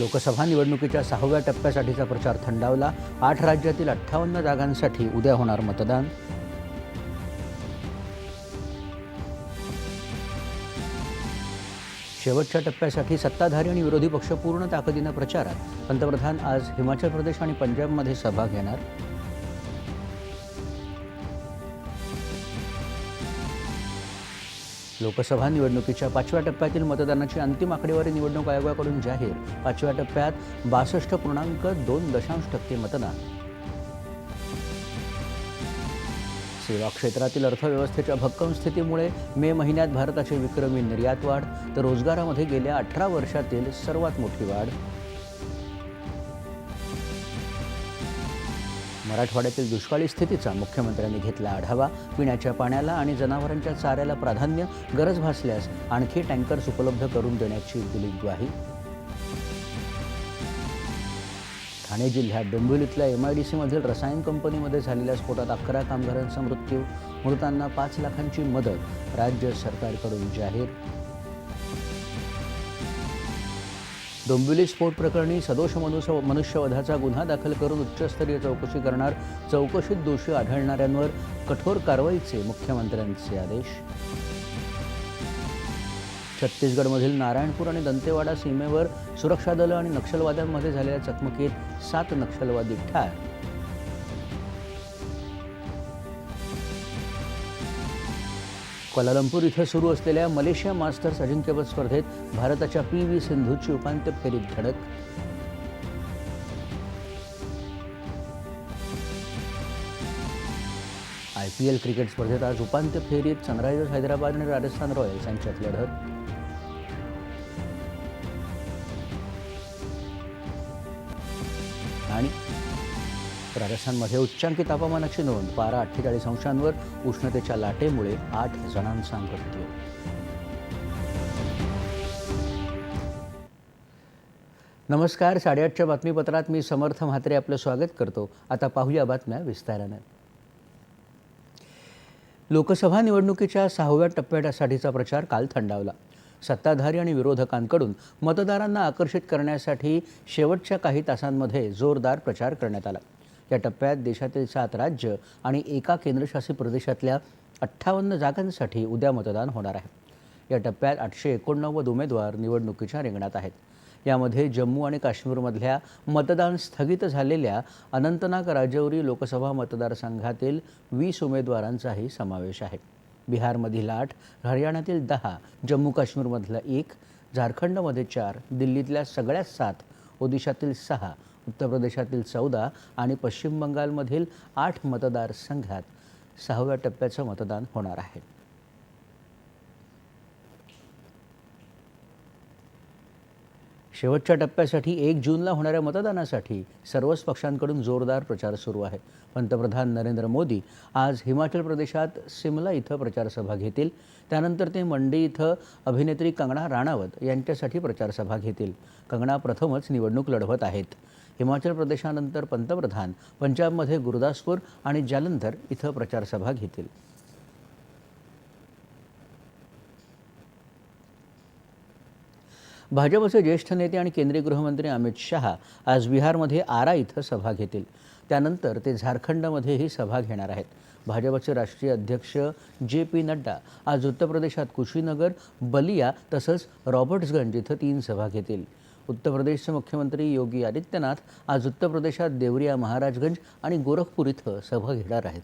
लोकसभा निवडणुकीच्या सहाव्या टप्प्यासाठीचा प्रचार थंडावला. आठ राज्यातील अठ्ठावन्न जागांसाठी उद्या होणार मतदान. शेवटच्या टप्प्यासाठी सत्ताधारी आणि विरोधी पक्ष पूर्ण ताकदीनं प्रचारात. पंतप्रधान आज हिमाचल प्रदेश आणि पंजाबमध्ये सभा घेणार. लोकसभा निवडणुकीच्या पाचव्या टप्प्यातील मतदानाची अंतिम आकडेवारी निवडणूक आयोगाकडून जाहीर. पाचव्या टप्प्यात बासष्ट पूर्णांक दोन दशांश टक्के मतदान. सेवा क्षेत्रातील अर्थव्यवस्थेच्या भक्कम स्थितीमुळे मे महिन्यात भारताची विक्रमी निर्यात वाढ तर रोजगारामध्ये गेल्या अठरा वर्षातील सर्वात मोठी वाढ. मराठवाड्यातील दुष्काळी स्थितीचा मुख्यमंत्र्यांनी घेतला आढावा पिण्याच्या पाण्याला आणि जनावरांच्या चाऱ्याला प्राधान्य गरज भासल्यास आणखी टँकर्स उपलब्ध करून देण्याची दिली ग्वाही. ठाणे जिल्ह्यात डोंबिवलीतल्या एम आय डी सीमधील रसायन कंपनीमध्ये झालेल्या स्फोटात अकरा कामगारांचा मृत्यू मृतांना पाच लाखांची मदत राज्य सरकारकडून जाहीर डोंबिवली स्फोट प्रकरणी सदोष मनुष्य मनुष्यवधाचा गुन्हा दाखल करून उच्चस्तरीय चौकशी करणार चौकशीत दोषी आढळणाऱ्यांवर कठोर कारवाईचे मुख्यमंत्र्यांचे आदेश. छत्तीसगडमधील नारायणपूर आणि दंतेवाडा सीमेवर सुरक्षा दलं आणि नक्षलवाद्यांमध्ये झालेल्या चकमकीत सात नक्षलवादी ठार. क्वालालंपूर इथं सुरू असलेल्या मलेशिया मास्टर्स अजिंक्यपद स्पर्धेत भारताच्या पी व्ही सिंधूची उपांत्य फेरीत धडक. आय पी एल क्रिकेट स्पर्धेत आज उपांत्य फेरीत सनरायझर्स हैदराबाद आणि राजस्थान रॉयल्स यांच्यात लढत. आणि राजस्थानमध्ये उच्चांकी तापमानाची नोंद पारा अठ्ठेचाळीस अंशांवर उष्णतेच्या लाटेमुळे आठ जणांचा मृत्यू नमस्कार साडेआठच्या बातमीपत्रात मी समर्थ म्हात्रे आपलं स्वागत करतो. आता पाहूया बातम्या विस्तारानं. लोकसभा निवडणुकीच्या सहाव्या टप्प्यासाठीचा प्रचार काल थंडावला. सत्ताधारी आणि विरोधकांकडून मतदारांना आकर्षित करण्यासाठी शेवटच्या काही तासांमध्ये जोरदार प्रचार करण्यात आला. या टप्प्यात देशातील सात राज्य आणि एका केंद्रशासित प्रदेशातल्या अठ्ठावन्न जागांसाठी उद्या मतदान होणार आहे. या टप्प्यात आठशे एकोणनव्वद उमेदवार निवडणुकीच्या रिंगणात आहेत. यामध्ये जम्मू आणि काश्मीरमधल्या मतदान स्थगित झालेल्या अनंतनाग राजौरी लोकसभा मतदारसंघातील वीस उमेदवारांचाही समावेश आहे. बिहारमधील आठ हरियाणातील दहा जम्मू काश्मीरमधला एक झारखंडमध्ये चार दिल्लीतल्या सगळ्या सात ओदिशातील सहा उत्तर प्रदेशातील चौदा आणि पश्चिम बंगालमधील आठ मतदारसंघात सहाव्या टप्प्याचं मतदान होणार आहे. शेवटच्या टप्प्यासाठी एक जूनला होणाऱ्या मतदानासाठी सर्वच पक्षांकडून जोरदार प्रचार सुरू आहे. पंतप्रधान नरेंद्र मोदी आज हिमाचल प्रदेशात सिमला इथं प्रचारसभा घेतील. त्यानंतर ते मंडी इथं अभिनेत्री कंगना राणावत यांच्यासाठी प्रचारसभा घेतील. कंगना प्रथमच निवडणूक लढवत आहेत. हिमाचल प्रदेशानंतर पंतप्रधान पंजाबमध्ये गुरुदासपूर आणि जालंधर इथं प्रचारसभा घेतील. भाजपचे ज्येष्ठ नेते आणि केंद्रीय गृहमंत्री अमित शहा आज बिहारमध्ये आरा इथं सभा घेतील. त्यानंतर ते झारखंडमध्येही सभा घेणार आहेत. भाजपचे राष्ट्रीय अध्यक्ष जे पी नड्डा आज उत्तर प्रदेशात कुशीनगर बलिया तसंच रॉबर्ट्सगंज इथं तीन सभा घेतील. उत्तर प्रदेशचे मुख्यमंत्री योगी आदित्यनाथ आज उत्तर प्रदेशात देवरिया महाराजगंज आणि गोरखपूर इथं सभा घेणार आहेत.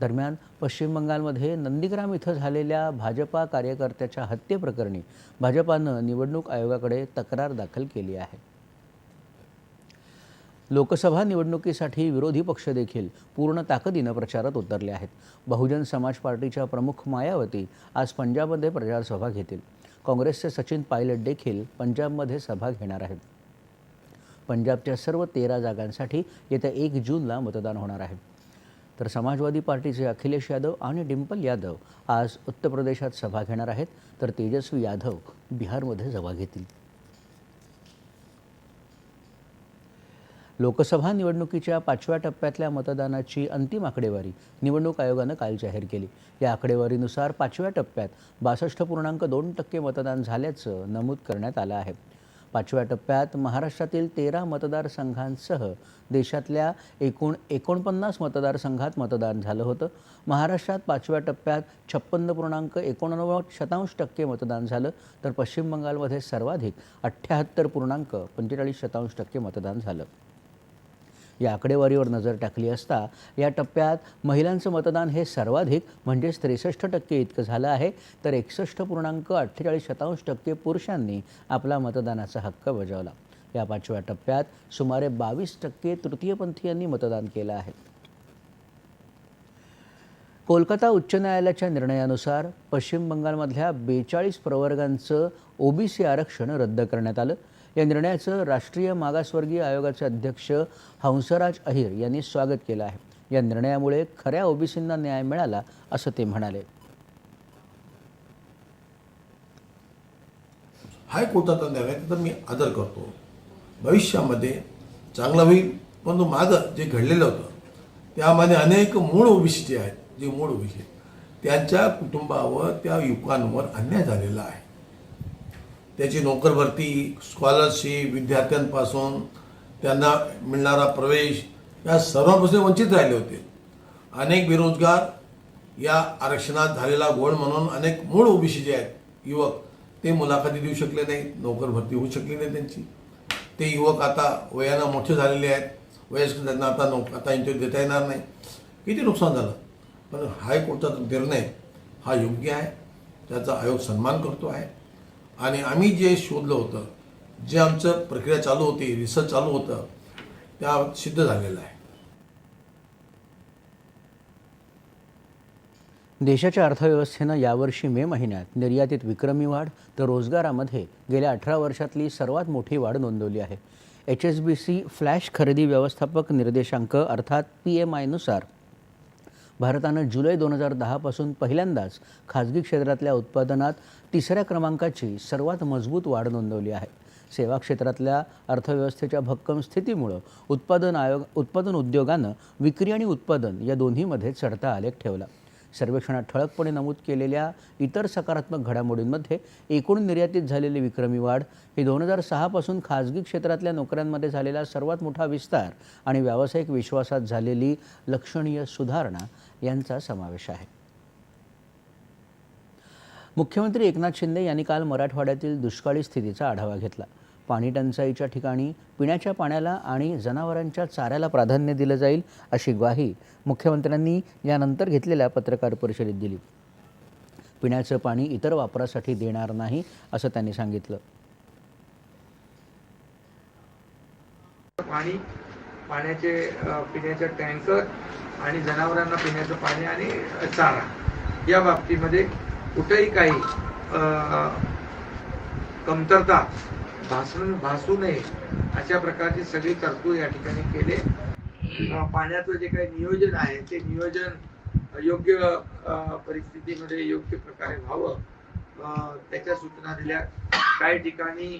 दरम्यान पश्चिम बंगालमध्ये नंदीग्राम इथं झालेल्या भाजपा कार्यकर्त्याच्या हत्येप्रकरणी भाजपानं निवडणूक आयोगाकडे तक्रार दाखल केली आहे. लोकसभा निवडणुकीसाठी विरोधी पक्ष देखील पूर्ण ताकदीनं प्रचारात उतरले आहेत. बहुजन समाज पार्टीच्या प्रमुख मायावती आज पंजाबमध्ये प्रचारसभा घेतील. काँग्रेसचे सचिन पायलट देखील पंजाबमध्ये सभा घेणार आहेत. पंजाबच्या सर्व तेरा जागांसाठी येत्या एक जूनला मतदान होणार आहे. तर समाजवादी पार्टीचे अखिलेश यादव आणि डिंपल यादव आज उत्तर प्रदेशात सभा घेणार आहेत. तर तेजस्वी यादव बिहारमध्ये सभा घेतील. लोकसभा निवडणुकीच्या पाचव्या टप्प्यातल्या मतदानाची अंतिम आकडेवारी निवडणूक आयोगानं काल जाहीर केली. या आकडेवारीनुसार पाचव्या टप्प्यात बासष्ट पूर्णांक दोन टक्के मतदान झाल्याचं नमूद करण्यात आलं आहे. पाचव्या टप्प्यात महाराष्ट्रातील तेरा मतदारसंघांसह देशातल्या एकूण एकोणपन्नास मतदारसंघात मतदान झालं होतं. महाराष्ट्रात पाचव्या टप्प्यात छप्पन्न पूर्णांक एकोणनव्वद शतांश टक्के मतदान झालं. तर पश्चिम बंगालमध्ये सर्वाधिक अठ्ठ्याहत्तर पूर्णांक पंचेचाळीस शतांश टक्के मतदान झालं. या आकडेवारीवर नजर टाकली असता या टप्प्यात महिलांचं मतदान हे सर्वाधिक म्हणजेच त्रेसष्ट टक्के इतकं झालं आहे. तर एकसष्ट पूर्णांक अठ्ठेचाळीस शतांश टक्के पुरुषांनी आपला मतदानाचा हक्क बजावला. या पाचव्या टप्प्यात सुमारे बावीस टक्के तृतीयपंथीयांनी मतदान केलं आहे. कोलकाता उच्च न्यायालयाच्या निर्णयानुसार पश्चिम बंगालमधल्या बेचाळीस प्रवर्गांचं ओबीसी आरक्षण रद्द करण्यात आलं. या निर्णयाचं राष्ट्रीय मागासवर्गीय आयोगाचे अध्यक्ष हंसराज अहिर यांनी स्वागत केलं आहे. या निर्णयामुळे खऱ्या ओबीसींना न्याय मिळाला असं ते म्हणाले. हायकोर्टाचा निर्णय तर मी आदर करतो. भविष्यामध्ये चांगलं होईल परंतु मागं जे घडलेलं होतं त्यामध्ये अनेक मूळ ओबीसी जे आहेत जे मूळ ओबीसी त्यांच्या कुटुंबावर त्या युवकांवर अन्याय झालेला आहे. त्याची नोकर भरती स्कॉलरशिप विद्यार्थ्यांपासून त्यांना मिळणारा प्रवेश या सर्वांपासून वंचित राहिले होते. अनेक बेरोजगार या आरक्षणात झालेला गोळ म्हणून अनेक मूळ ओबीसी जे आहेत युवक ते मुलाखती देऊ शकले नाही नोकर भरती होऊ शकली नाही त्यांची. ते युवक आता वयानं मोठे झालेले आहेत. वयस्क त्यांना आता नोक आता इंटरव्ह्यू देता येणार नाही. किती नुकसान झालं? पण हायकोर्टाचा निर्णय हा योग्य आहे. त्याचा आयोग सन्मान करतो आहे. आणि आम्ही जे शोधलं होतं जे आमचं प्रक्रिया चालू होती रिसर्च चालू होतं त्या सिद्ध झालेलं आहे. देशाच्या अर्थव्यवस्थेनं यावर्षी मे महिन्यात निर्यातीत विक्रमी वाढ तर रोजगारामध्ये गेल्या अठरा वर्षातली सर्वात मोठी वाढ नोंदवली आहे. H S B C flash खरेदी व्यवस्थापक निर्देशांक अर्थात पी एम आयनुसार भारतानं जुलै दोन हजार दहापासून पहिल्यांदाच खाजगी क्षेत्रातल्या उत्पादनात तिसऱ्या क्रमांकाची सर्वात मजबूत वाढ नोंदवली आहे. सेवा क्षेत्रातल्या अर्थव्यवस्थेच्या भक्कम स्थितीमुळं उत्पादन आयोग उत्पादन उद्योगानं विक्री आणि उत्पादन या दोन्हीमध्ये चढता आलेख ठेवला. सर्वेक्षणात ठळकपणे नमूद केलेल्या इतर सकारात्मक घडामोडींमध्ये एकूण निर्यातीत झालेली विक्रमी वाढ ही दोन हजार सहापासून खाजगी क्षेत्रातल्या नोकऱ्यांमध्ये झालेला सर्वात मोठा विस्तार आणि व्यावसायिक विश्वासात झालेली लक्षणीय सुधारणा यांचा समावेश आहे. मुख्यमंत्री एकनाथ शिंदे यांनी काल मराठवाड्यातील दुष्काळी स्थितीचा आढावा घेतला. पाणी टंचाईच्या ठिकाणी पिण्याच्या पाण्याला आणि जनावरांच्या चाऱ्याला प्राधान्य दिलं जाईल अशी ग्वाही मुख्यमंत्र्यांनी यानंतर घेतलेल्या पत्रकार परिषदेत दिली. पिण्याचं पाणी इतर वापरासाठी देणार नाही असं त्यांनी सांगितलं. पाणी पाण्याचे पिण्याचे टँकर आणि जनावरांना पिण्याचं पाणी आणि चारा. या बाबतीमध्ये कुठेही काही कमतरता भासून भासू नये अशा प्रकारची सगळी तरतूद या ठिकाणी केले. पाण्याचं जे काही नियोजन आहे ते नियोजन योग्य परिस्थितीमध्ये योग्य प्रकारे व्हावं. त्याच्या सूचना दिल्या. काही ठिकाणी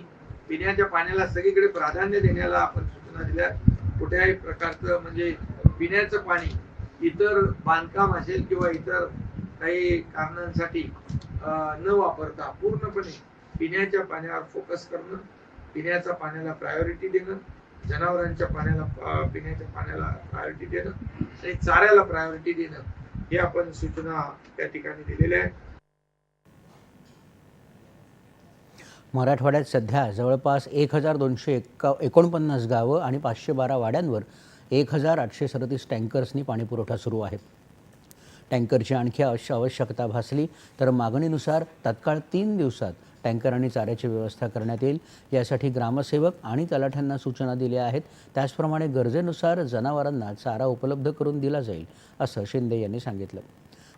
पिण्याच्या पाण्याला सगळीकडे प्राधान्य देण्याला आपण सूचना दिल्या. कुठल्याही प्रकारचं म्हणजे पिण्याचं पाणी इतर बांधकाम असेल किंवा इतर काही कारणांसाठी न वापरता पूर्णपणे पिण्याच्या पाण्यावर फोकस करणं पिण्याच्या पाण्याला प्रायोरिटी देणं जनावरांच्या पाण्याला पिण्याच्या पाण्याला प्रायोरिटी देणं आणि चाऱ्याला प्रायोरिटी देणं हे आपण सूचना त्या ठिकाणी दिलेल्या आहेत. मराठवाड्यात सध्या जवळपास एक हजार दोनशे एक्का एकोणपन्नास गावं आणि पाचशे बारा वाड्यांवर एक हजार आठशे सदतीस टँकर्सनी पाणीपुरवठा सुरू आहे. टँकरची आणखी अवश्य आवश्यकता भासली तर मागणीनुसार तत्काळ तीन दिवसात टँकर आणि चाऱ्याची व्यवस्था करण्यात येईल. यासाठी ग्रामसेवक आणि तलाठ्यांना सूचना दिल्या आहेत. त्याचप्रमाणे गरजेनुसार जनावरांना चारा उपलब्ध करून दिला जाईल असं शिंदे यांनी सांगितलं.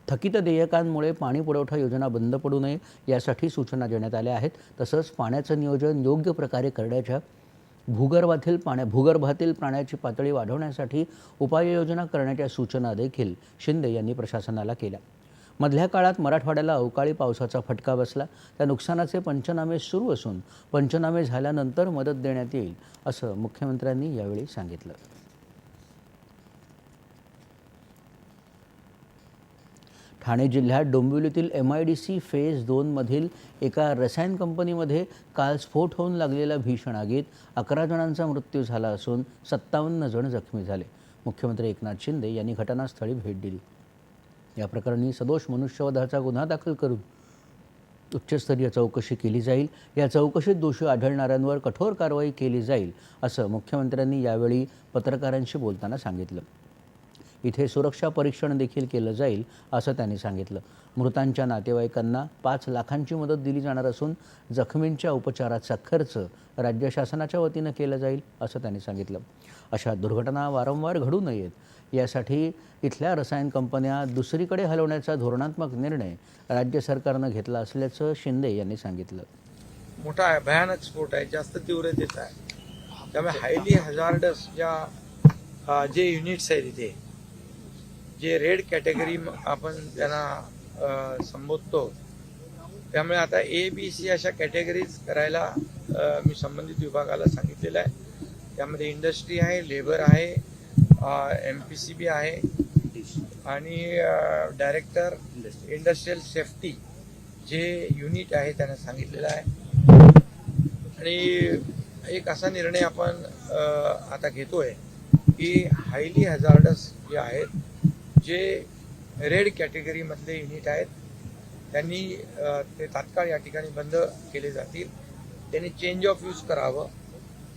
थकीत देयकांमुळे पाणी पुरवठा योजना बंद पडू नये यासाठी सूचना देण्यात आल्या आहेत. तसंच पाण्याचं नियोजन योग्य प्रकारे करण्याच्या भूगर्भातील पाण्या भूगर्भातील पाण्याची पातळी वाढवण्यासाठी उपाययोजना करण्याच्या सूचना देखील शिंदे यांनी प्रशासनाला केल्या. मधल्या काळात मराठवाड्याला अवकाळी पावसाचा फटका बसला. त्या नुकसानाचे पंचनामे सुरू असून पंचनामे झाल्यानंतर मदत देण्यात येईल असं मुख्यमंत्र्यांनी यावेळी सांगितलं. ठाणे जिल्ह्यात डोंबिवलीतील M I D C phase दोनमधील एका रसायन कंपनीमध्ये काल स्फोट होऊन लागलेल्या भीषण आगीत अकरा जणांचा मृत्यू झाला असून सत्तावन्न जण जखमी झाले. मुख्यमंत्री एकनाथ शिंदे यांनी घटनास्थळी भेट दिली. या प्रकरणी सदोष मनुष्यवधाचा गुन्हा दाखल करून उच्चस्तरीय चौकशी केली जाईल. या चौकशीत दोषी आढळणाऱ्यांवर कठोर कारवाई केली जाईल असं मुख्यमंत्र्यांनी यावेळी पत्रकारांशी बोलताना सांगितलं. इथे सुरक्षा परीक्षण देखील केलं जाईल असं त्यांनी सांगितलं. मृतांच्या नातेवाईकांना पाच लाखांची मदत दिली जाणार असून जखमींच्या उपचाराचा खर्च राज्य शासनाच्या वतीनं केला जाईल असं त्यांनी सांगितलं. अशा दुर्घटना वारंवार घडू नयेत. यासाठी इथल्या रसायन कंपन्या दुसरीकडे हलवण्याचा धोरणात्मक निर्णय राज्य सरकारनं घेतला असल्याचं शिंदे यांनी सांगितलं. मोठा आहे भयानक स्फोट आहे जास्त तीव्रतेचा आहे. त्यामुळे हायली हजार्डस ज्या जे युनिट्स आहेत इथे जे रेड कॅटेगरी आपण त्यांना संबोधतो त्यामुळे आता ए बी सी अशा कॅटेगरीज करायला मी संबंधित विभागाला सांगितलेलं आहे. त्यामध्ये इंडस्ट्री आहे लेबर आहे एम पी सी बी आहे आणि डायरेक्टर इंडस्ट्रियल सेफ्टी जे युनिट आहे त्यांना सांगितलेलं आहे. आणि एक असा निर्णय आपण आता घेतोय की हायली हजार्डस जे आहेत जे रेड कॅटेगरीमधले युनिट आहेत त्यांनी ते तात्काळ या ठिकाणी बंद केले जातील. त्यांनी चेंज ऑफ यूज करावं.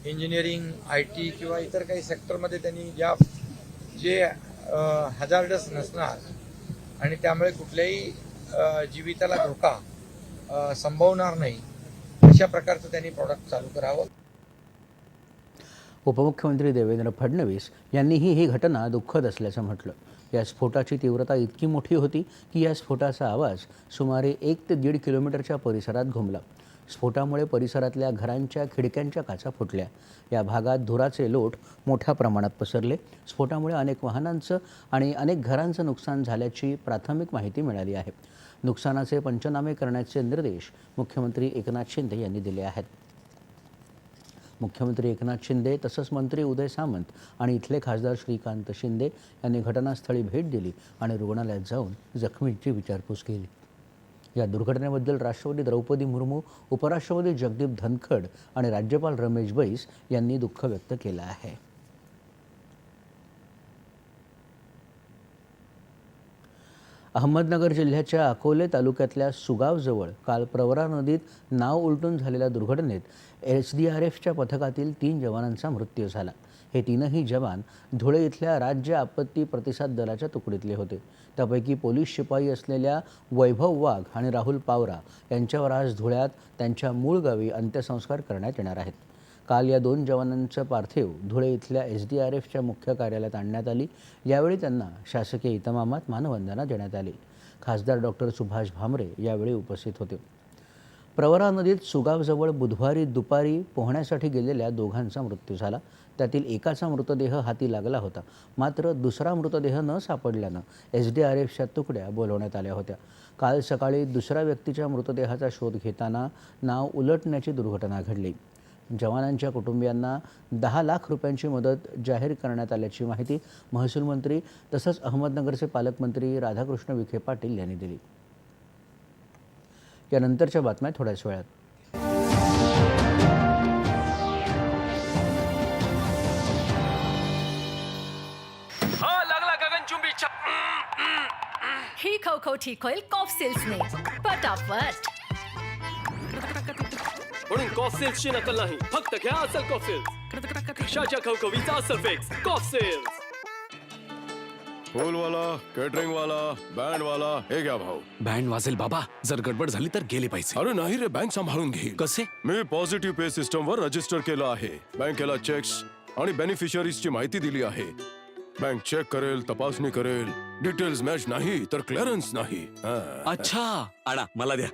इंजिनिअरिंग आय टी किंवा इतर काही सेक्टरमध्ये त्यांनी ज्या जे हजार्डस नसणार आणि त्यामुळे कुठल्याही जीविताला धोका संभवणार नाही अशा प्रकारचं त्यांनी प्रॉडक्ट चालू करावं. उपमुख्यमंत्री देवेंद्र फडणवीस यांनीही ही घटना दुःखद असल्याचं म्हटलं. या स्फोटाची तीव्रता इतकी मोठी होती की या स्फोटाचा आवाज सुमारे एक ते दीड किलोमीटरच्या परिसरात घुमला. स्फोटामुळे परिसरातल्या घरांच्या खिडक्यांच्या काचा फुटल्या. या भागात धुराचे लोट मोठ्या प्रमाणात पसरले. स्फोटामुळे अनेक वाहनांचं आणि अनेक घरांचं नुकसान झाल्याची प्राथमिक माहिती मिळाली आहे. नुकसानाचे पंचनामे करण्याचे निर्देश मुख्यमंत्री एकनाथ शिंदे यांनी दिले आहेत. मुख्यमंत्री एकनाथ शिंदे तसंच मंत्री उदय सामंत आणि इथले खासदार श्रीकांत शिंदे यांनी घटनास्थळी भेट दिली आणि रुग्णालयात जाऊन जखमींची विचारपूस केली. या दुर्घटनेबद्दल राष्ट्रपती द्रौपदी मुर्मू उपराष्ट्रपती जगदीप धनखड आणि राज्यपाल रमेश बैस यांनी दुःख व्यक्त केलं आहे. अहमदनगर जिल्ह्याच्या अकोले तालुक्यातल्या सुगावजवळ काल प्रवरा नदीत नाव उलटून झालेल्या दुर्घटनेत एस डी आर एफच्या पथकातील तीन जवानांचा मृत्यू झाला. हे तीनही जवान धुळे इथल्या राज्य आपत्ती प्रतिसाद दलाच्या तुकडीतले होते. त्यापैकी पोलीस शिपाई असलेल्या वैभव वाघ आणि राहुल पावरा यांच्यावर आज धुळ्यात त्यांच्या मूळ गावी अंत्यसंस्कार करण्यात येणार आहेत. काल या दोन जवानांचं पार्थिव धुळे इथल्या एस डी आर एफच्या मुख्य कार्यालयात आणण्यात आली. यावेळी त्यांना शासकीय इतमामात मानवंदना देण्यात आली. खासदार डॉक्टर सुभाष भामरे यावेळी उपस्थित होते. प्रवरा नदीत सुगावजवळ बुधवारी दुपारी पोहण्यासाठी गेलेल्या दोघांचा मृत्यू झाला. त्यातील एकाचा मृतदेह हाती लागला होता. मात्र दुसरा मृतदेह न सापडल्यानं एस डी आर एफच्या तुकड्या बोलवण्यात आल्या होत्या. काल सकाळी दुसऱ्या व्यक्तीच्या मृतदेहाचा शोध घेताना नाव उलटण्याची दुर्घटना घडली. जवानांच्या कुटुंबियांना दहा लाख रुपयांची मदत जाहीर करण्यात आल्याची माहिती महसूल मंत्री तसंच अहमदनगरचे पालकमंत्री राधाकृष्ण विखे पाटील यांनी दिली. यानंतरच्या बातम्या थोड्याच वेळात. हा लागला गगनचुंबी छप ही खवखवठी होईल कॉफ सिल्सने पटापट. म्हणून कॉफ सेल्सची नकल नाही. फक्त घ्या असेल कॉफ सेल्स कशाच्या खवखवीचा असेल फिक्स कॉफ सेल्स फूल वाला केटरिंग वाला बँड वाला हे घ्या भाऊ. बँड वाजेल बाबा. जर गडबड झाली तर गेले पैसे. अरे नाही रे बँक सांभाळून घेईल. कसे? मी पॉझिटिव्ह पे सिस्टम वर रजिस्टर केलं आहे. बँकेला चेक्स आणि बेनिफिशरीज ची माहिती दिली आहे. बँक चेक करेल तपासणी करेल. डिटेल्स मॅच नाही तर क्लिअरन्स नाही. हा. अच्छा. आणा मला द्या.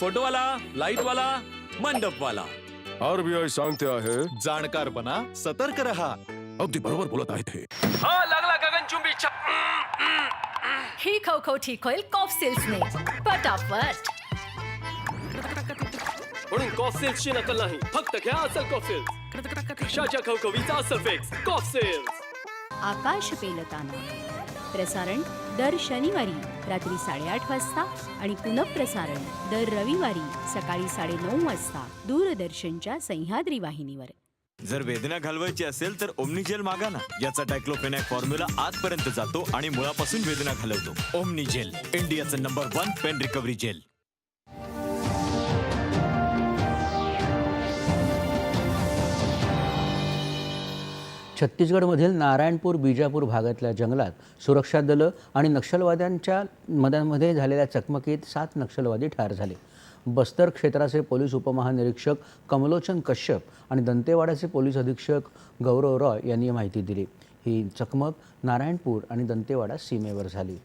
फोटोवाला लाइट वाला मंडप वाला आरबीआय सांगते आहे. जाणकारपणा सतर्क रहा. अगदी बरोबर बोलत आहेत हे. हा लागला. छप ही खवखवठी होईल कॉफ सिल्सने पटापट म्हणून कॉफ सेल्सची नकल नाही फक्त घ्या असेल कॉफ सेल्स कशाच्या खवखवीचा असेल फिक्स कॉफ सेल्स आकाश पेलताना प्रसारण दर शनिवारी रात्री साडेआठ वाजता आणि पुनःप्रसारण दर रविवारी सकाळी साडेनऊ वाजता दूरदर्शनच्या सह्याद्री वाहिनीवर जर वेदना घालवायची असेल तर ओमनिजेल मागा ना. याचा डायक्लोफेनॅक फॉर्म्युला आतपर्यंत जातो आणि मुळापासून वेदना घालवतो. ओमनिजेल इंडियाचं number one pain recovery gel. छत्तीसगडमधील Narayanpur Bijapur भागातल्या जंगलात सुरक्षा दलं आणि नक्षलवाद्यांच्या मध्यांमध्ये झालेल्या चकमकीत सात नक्षलवादी ठार झाले. बस्तर क्षेत्राचे पोलीस उपमहानिरीक्षक कमलोचन कश्यप आणि दंतेवाडाचे पोलीस अधीक्षक गौरव रॉय यांनी माहिती दिली. ही चकमक नारायणपूर आणि दंतेवाडा सीमेवर झाली.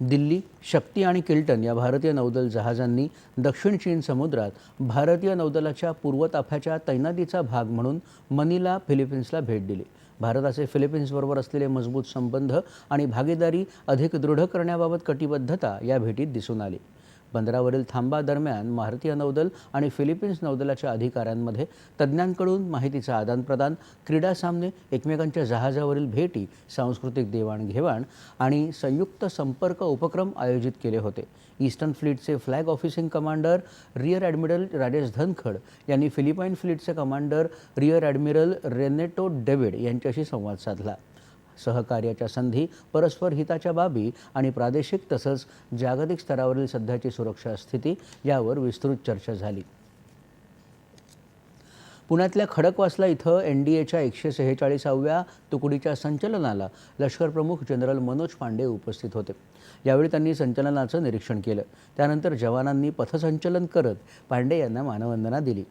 दिल्ली शक्ती आणि किल्टन या भारतीय नौदल जहाजांनी दक्षिण चीन समुद्रात भारतीय नौदलाच्या पूर्वताफ्याच्या तैनातीचा भाग म्हणून मनिला फिलिपिन्सला भेट दिली. भारताचे फिलिपिन्सबरोबर असलेले मजबूत संबंध आणि भागीदारी अधिक दृढ करण्याबाबत कटिबद्धता या भेटीत दिसून आली. बंदरावरील थांबा दरम्यान भारतीय नौदल आणि फिलिपिन्स नौदलाच्या अधिकाऱ्यांमध्ये तज्ज्ञांकडून माहितीचं आदानप्रदान क्रीडा सामने एकमेकांच्या जहाजावरील भेटी सांस्कृतिक देवाणघेवाण आणि संयुक्त संपर्क उपक्रम आयोजित केले होते. Eastern फ्लीटचे flag officing commander rear admiral Rajesh Dhankhar यांनी Philippine फ्लीटचे commander rear admiral Reneto David यांच्याशी संवाद साधला. सहकार्याच्या संधी परस्पर हिताच्या बाबी आणि प्रादेशिक तसंच जागतिक स्तरावरील सध्याची सुरक्षा स्थिती यावर विस्तृत चर्चा झाली. पुण्यातल्या खडकवासला इथं एन डी एच्या एकशे सेहेचाळीसाव्या तुकडीच्या संचलनाला लष्करप्रमुख जनरल मनोज पांडे उपस्थित होते. यावेळी त्यांनी संचलनाचं निरीक्षण केलं. त्यानंतर जवानांनी पथसंचलन करत पांडे यांना मानवंदना दिली.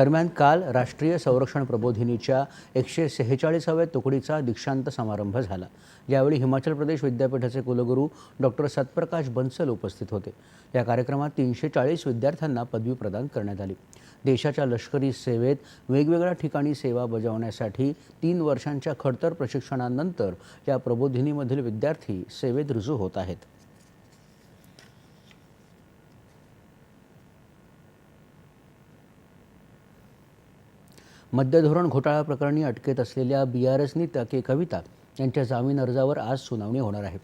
दरम्यान काल राष्ट्रीय संरक्षण प्रबोधिनीच्या एकशे सेहेचाळीसाव्या तुकडीचा दीक्षांत समारंभ झाला. यावेळी हिमाचल प्रदेश विद्यापीठाचे कुलगुरू डॉक्टर सत्प्रकाश बन्सल उपस्थित होते. या कार्यक्रमात तीनशे चाळीस विद्यार्थ्यांना पदवी प्रदान करण्यात आली. देशाच्या लष्करी सेवेत वेगवेगळ्या ठिकाणी सेवा बजावण्यासाठी तीन वर्षांच्या खडतर प्रशिक्षणानंतर या प्रबोधिनीमधील विद्यार्थी सेवेत रुजू होत आहेत. मद्यधोरण घोटाळा प्रकरणी अटकेत असलेल्या बी आर एस नेत्या के कविता यांच्या जामीन अर्जावर आज सुनावणी होणार आहे.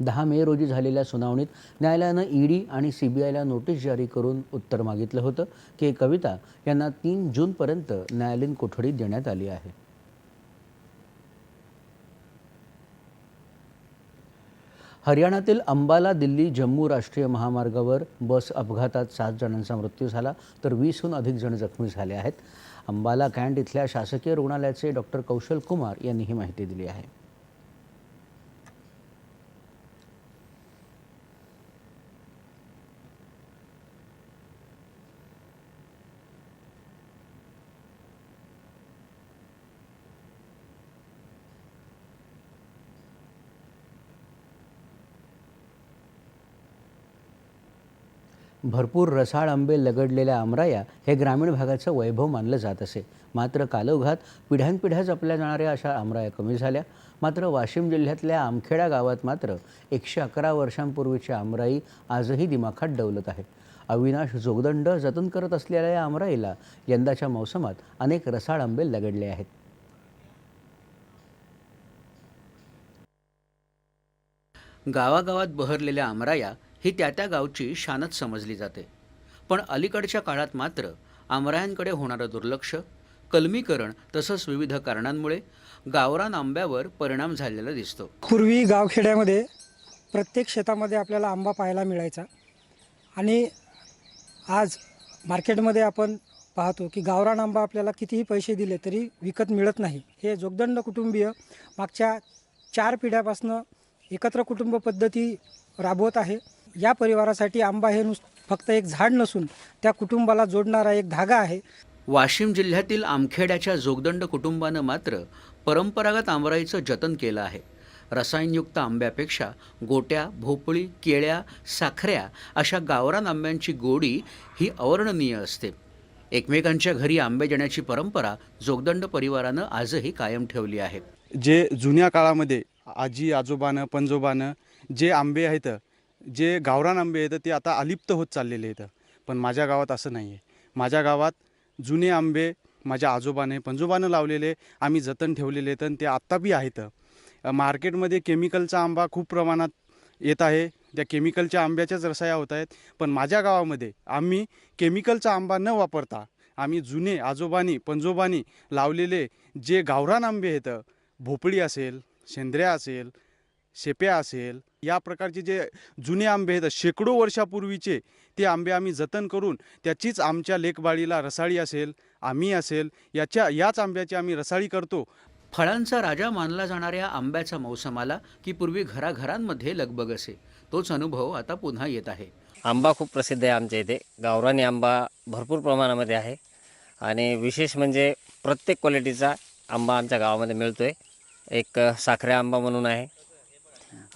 दहा मे रोजी झालेल्या सुनावणीत न्यायालयानं ईडी आणि सीबीआयला नोटीस जारी करून उत्तर मागितलं होतं. के कविता यांना तीन जूनपर्यंत न्यायालयीन कोठडी देण्यात आली आहे. हरियाणातील अंबाला दिल्ली जम्मू राष्ट्रीय महामार्गावर बस अपघातात सात जणांचा मृत्यू झाला तर वीसहून अधिक जण जखमी झाले आहेत. अंबाला कॅन्ट इथल्या शासकीय रुग्णालयाचे डॉक्टर कौशल कुमार यांनी ही माहिती दिली आहे. भरपूर रसाळ आंबे लगडलेल्या आमराया हे ग्रामीण भागाचं वैभव मानलं जात असे. मात्र कालोघात पिढ्यानपिढ्या जपल्या जाणाऱ्या अशा आमराया कमी झाल्या. मात्र वाशिम जिल्ह्यातल्या आमखेडा गावात मात्र एकशे अकरा वर्षांपूर्वीची आमराई आजही दिमाखात डवलत आहे. अविनाश जोगदंड जतन करत असलेल्या या आमराईला यंदाच्या मोसमात अनेक रसाळ आंबे लगडले आहेत. गावागावात बहरलेल्या आमराया ही त्या त्या गावची शानच समजली जाते. पण अलीकडच्या काळात मात्र आमरायांकडे होणारं दुर्लक्ष कलमीकरण तसंच विविध कारणांमुळे गावरान आंब्यावर परिणाम झालेला दिसतो. पूर्वी गावखेड्यामध्ये प्रत्येक शेतामध्ये आपल्याला आंबा पाहायला मिळायचा. आणि आज मार्केटमध्ये आपण पाहतो की गावरान आंबा आपल्याला कितीही पैसे दिले तरी विकत मिळत नाही. हे जोगदंड कुटुंबीय मागच्या चार पिढ्यापासनं एकत्र कुटुंब पद्धती राबवत आहे. या परिवारासाठी आंबा हे नुस फक्त एक झाड नसून त्या कुटुंबाला जोडणारा एक धागा आहे. वाशिम जिल्ह्यातील आमखेड्याच्या जोगदंड कुटुंबानं मात्र परंपरागत आंबराईचं जतन केलं आहे. रसायनयुक्त आंब्यापेक्षा गोट्या भोपळी केळ्या साखऱ्या अशा गावरान आंब्यांची गोडी ही अवर्णनीय असते. एकमेकांच्या घरी आंबे देण्याची परंपरा जोगदंड परिवारानं आजही कायम ठेवली आहे. जे जुन्या काळामध्ये आजी आजोबानं पंजोबानं जे आंबे आहेत जे गावरान आंबे आहेत ते आता अलिप्त होत चाललेले आहेत. पण माझ्या गावात असं नाही आहे माझ्या गावात जुने आंबे माझ्या आजोबाने पंजोबानं लावलेले आम्ही जतन ठेवलेले आहेत आणि ते आत्ता बी आहेत. मार्केटमध्ये केमिकलचा आंबा खूप प्रमाणात येत आहे. त्या केमिकलच्या आंब्याच्याच रसाया होत आहेत. पण माझ्या गावामध्ये आम्ही केमिकलचा आंबा न वापरता आम्ही जुने आजोबानी पंजोबानी लावलेले जे गावरान आंबे आहेत भोपळी असेल शेंद्र्या असेल शेप्या असेल या प्रकारचे जे जुने आंबे आहेत शेकडो वर्षापूर्वीचे ते आंबे आम्ही जतन करून त्याचीच आमच्या लेकबाळीला रसाळी असेल आम्ही असेल याच्या याच आंब्याची आम्ही रसाळी करतो. फळांचा राजा मानला जाणाऱ्या आंब्याचा मौसम आला की पूर्वी घराघरांमध्ये लगबग असे. तोच अनुभव आता पुन्हा येत आहे. आंबा खूप प्रसिद्ध आहे आमच्या इथे. गावरानी आंबा भरपूर प्रमाणामध्ये आहे. आणि विशेष म्हणजे प्रत्येक क्वालिटीचा आंबा आमच्या गावामध्ये मिळतो आहे एक साखऱ्या आंबा म्हणून आहे.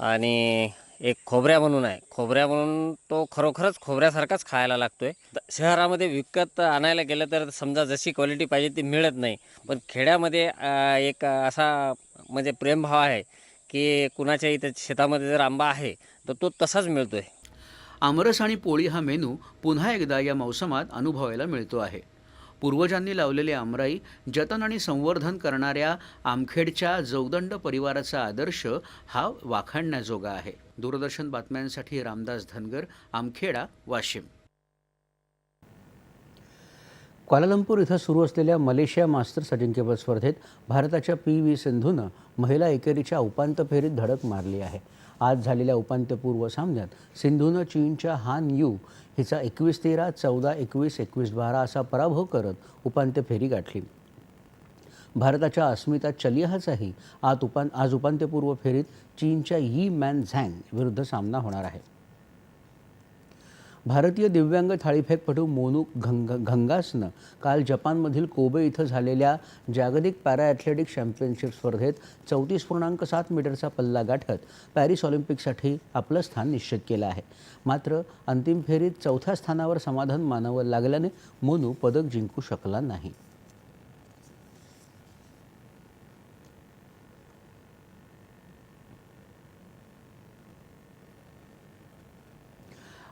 आणि एक खोबऱ्या म्हणून आहे. खोबऱ्या म्हणून तो खरोखरच खोबऱ्यासारखाच खायला लागतो आहे शहरामध्ये विकत आणायला गेलं तर समजा जशी क्वालिटी पाहिजे ती मिळत नाही. पण खेड्यामध्ये एक असा म्हणजे प्रेमभाव आहे की कुणाच्या इथे शेतामध्ये जर आंबा आहे तर तो तसाच मिळतो आहे आमरस आणि पोळी हा मेनू पुन्हा एकदा या मौसमात अनुभवायला मिळतो आहे. पूर्वजांनी लावलेली आमराई जतन आणि संवर्धन करणाऱ्या आमखेडच्या जौदंड परिवाराचा आदर्श हा वाखाणण्याजोगा आहे. दूरदर्शन बातम्यांसाठी रामदास धनगर आमखेडा वाशिम. क्वालालंपूर इथं सुरू असलेल्या मलेशिया मास्टर्स अजिंक्यपद स्पर्धेत भारताच्या पी व्ही सिंधूनं महिला एकेरीच्या उपांत्य फेरीत धडक मारली आहे. आज झालेल्या उपांत्यपूर्व सामन्यात सिंधूनं चीनच्या हान यू हिचा एकवीस तेरा चौदा एकवीस एकवीस बारा असा पराभव करत उपांत्य फेरी गाठली. भारताच्या अस्मिता चलियाचाही आज उपां आज उपांत्यपूर्व फेरीत चीनच्या यी मॅन झँग विरुद्ध सामना होणार आहे. भारतीय दिव्यांग थाळीफेकपटू मोनू घंग घंगासनं काल जपानमधील कोबे इथं झालेल्या जागतिक पॅरा ॲथलेटिक चॅम्पियनशिप स्पर्धेत चौतीस पूर्णांक सात मीटरचा पल्ला गाठत पॅरिस ऑलिम्पिकसाठी आपलं स्थान निश्चित केलं आहे. मात्र अंतिम फेरीत चौथ्या स्थानावर समाधान मानावं लागल्याने मोनू पदक जिंकू शकला नाही.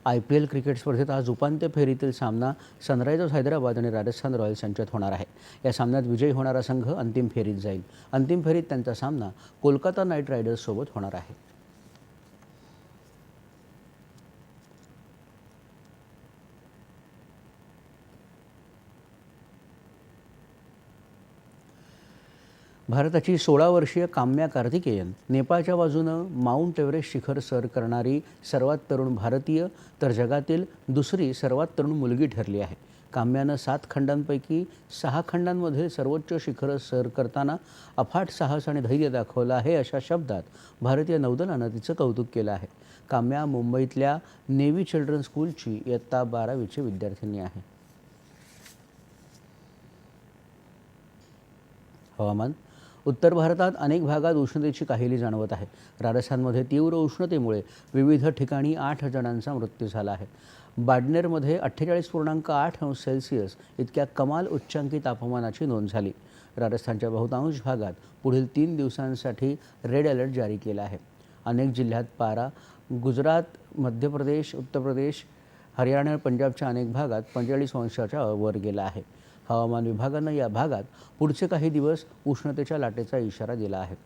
आय पी एल क्रिकेट स्पर्धेत आज उपांत्य फेरीतील सामना सनरायझर्स हैदराबाद आणि राजस्थान रॉयल्स यांच्यात होणार आहे. या सामन्यात विजयी होणारा संघ अंतिम फेरीत जाईल. अंतिम फेरीत त्यांचा सामना कोलकाता नाईट रायडर्ससोबत होणार आहे. भारताची सोळा वर्षीय काम्या कार्तिकेयन नेपाळच्या बाजूनं माउंट एव्हरेस्ट शिखर सर करणारी सर्वात तरुण भारतीय तर जगातील दुसरी सर्वात तरुण मुलगी ठरली आहे. काम्यानं सात खंडांपैकी सहा खंडांमध्ये सर्वोच्च शिखरं सर करताना अफाट साहस आणि धैर्य दाखवलं आहे अशा शब्दात भारतीय नौदलानं तिचं कौतुक केलं आहे. काम्या मुंबईतल्या नेव्ही चिल्ड्रन स्कूलची इयत्ता बारावीची विद्यार्थिनी आहे. हवामान उत्तर भारतात अनेक भागात उष्णतेची काहिली जाणवत आहे. राजस्थानमध्ये तीव्र उष्णतेमुळे विविध ठिकाणी आठ जणांचा मृत्यू झाला आहे. बाडनेरमध्ये अठ्ठेचाळीस पूर्णांक आठ अंश सेल्सिअस इतक्या कमाल उच्चांकी तापमानाची नोंद झाली. राजस्थानच्या बहुतांश भागात पुढील तीन दिवसांसाठी रेड अलर्ट जारी केला आहे. अनेक जिल्ह्यात पारा गुजरात मध्य प्रदेश उत्तर प्रदेश हरियाणा पंजाबच्या अनेक भागात पंचेचाळीस अंशाच्या वर गेला आहे. हवामान विभागानं या भागात पुढचे काही दिवस उष्णतेच्या लाटेचा इशारा दिला आहे.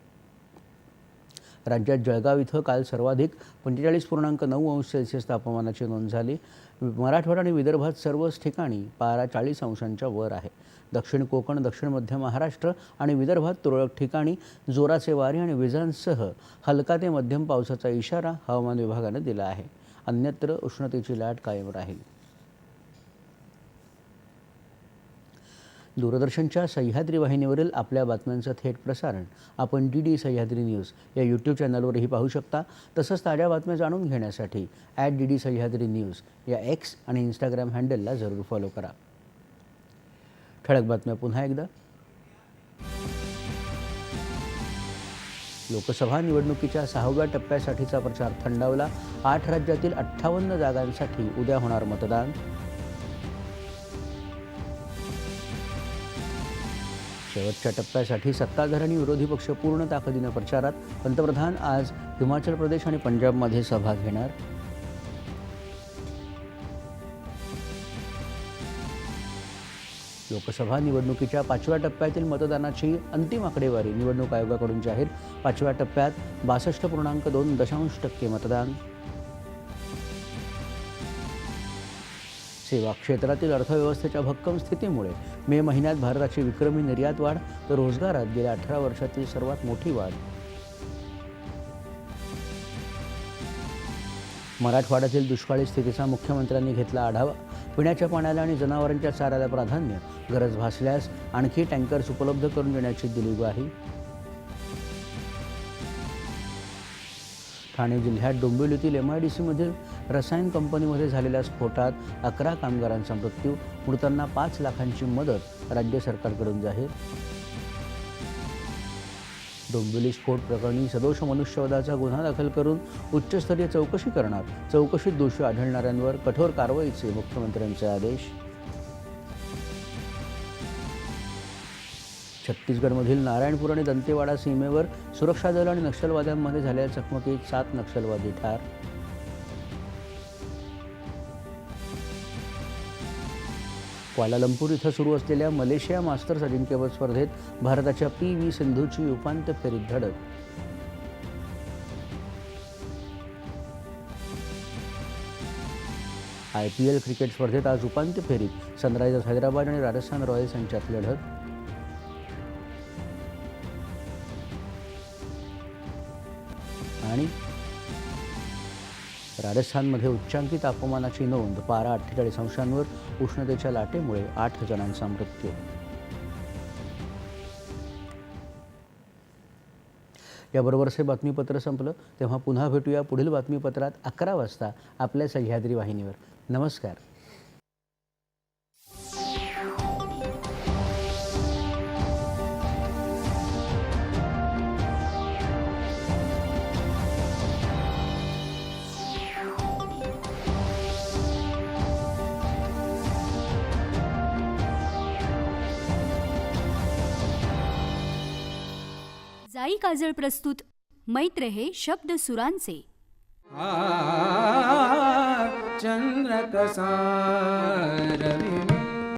राज्यात जळगाव इथं काल सर्वाधिक पंचेचाळीस पूर्णांक नऊ अंश सेल्सिअस तापमानाची नोंद झाली. मराठवाडा आणि विदर्भात सर्वच ठिकाणी पारा चाळीस अंशांच्या वर आहे. दक्षिण कोकण दक्षिण मध्य महाराष्ट्र आणि विदर्भात तुरळक ठिकाणी जोराचे वारे आणि विजांसह हलका ते मध्यम पावसाचा इशारा हवामान विभागानं दिला आहे. अन्यत्र उष्णतेची लाट कायम राहील. दूरदर्शनच्या सह्याद्री वाहिनीवरील आपल्या बातम्यांचं थेट प्रसारण आपण डी डी सह्याद्री न्यूज या यूट्यूब चॅनलवरही पाहू शकता. तसंच ताज्या बातम्या जाणून घेण्यासाठी at D D Sahyadri news या एक्स आणि इंस्टाग्राम हँडलला जरूर फॉलो करा. ठळक बातम्या पुन्हा एकदा. लोकसभा निवडणुकीच्या सहाव्या टप्प्यासाठीचा प्रचार थंडावला. आठ राज्यातील अठ्ठावन्न जागांसाठी उद्या होणार मतदान. शेवटच्या टप्प्यासाठी सत्ताधारी आणि विरोधी पक्ष पूर्ण ताकदीनं प्रचारात. पंतप्रधान आज हिमाचल प्रदेश आणि पंजाबमध्ये सभा घेणार. लोकसभा निवडणुकीच्या पाचव्या टप्प्यातील मतदानाची अंतिम आकडेवारी निवडणूक आयोगाकडून जाहीर. पाचव्या टप्प्यात बासष्ट पूर्णांक दोन दशांश टक्के मतदान. सेवा क्षेत्रातील अर्थव्यवस्थेच्या भक्कम स्थितीमुळे मे महिन्यात भारताची विक्रमी निर्यात वाढ तर रोजगारात गेल्या अठरा वर्षातील सर्वात मोठी वाढ. मराठवाड्यातील दुष्काळी स्थितीचा मुख्यमंत्र्यांनी घेतला आढावा. पिण्याच्या पाण्याला आणि जनावरांच्या चाऱ्याला प्राधान्य. गरज भासल्यास आणखी टँकर्स उपलब्ध करून देण्याची दिली ग्वाही. ठाणे जिल्ह्यात डोंबिवलीतील एम आय डी सीमधील रसायन कंपनीमध्ये झालेल्या स्फोटात अकरा कामगारांचा मृत्यू मृतांना पाच लाखांची मदत राज्य सरकारकडून जाहीर. डोंबिवली स्फोट प्रकरणी सदोष मनुष्यवधाचा गुन्हा दाखल करून उच्चस्तरीय चौकशी करणार चौकशीत दोषी आढळणाऱ्यांवर कठोर कारवाईचे मुख्यमंत्र्यांचे आदेश. छत्तीसगडमधील नारायणपूर आणि दंतेवाडा सीमेवर सुरक्षा दल आणि नक्षलवाद्यांमध्ये झालेल्या चकमकीत सात नक्षलवादी ठार. क्वालालंपूर इथं सुरू असलेल्या मलेशिया मास्टर्स अजिंक्यपद स्पर्धेत भारताच्या पी व्ही सिंधूची उपांत्य फेरीत धडक. आय पी एल क्रिकेट स्पर्धेत आज उपांत्य फेरीत सनरायझर्स हैदराबाद आणि राजस्थान रॉयल्स यांच्यात लढत. आणि राजस्थानमध्ये उच्चांकी तापमानाची नोंद पारा अठ्ठेचाळीस अंशांवर उष्णतेच्या लाटेमुळे आठ जणांचा मृत्यू. याबरोबरच हे बातमीपत्र संपलं. तेव्हा पुन्हा भेटूया पुढील बातमीपत्रात अकरा वाजता आपल्या सह्याद्री वाहिनीवर. नमस्कार. साई काजळ प्रस्तुत मैत्र हे शब्द सुरांचे. चंद्र कसा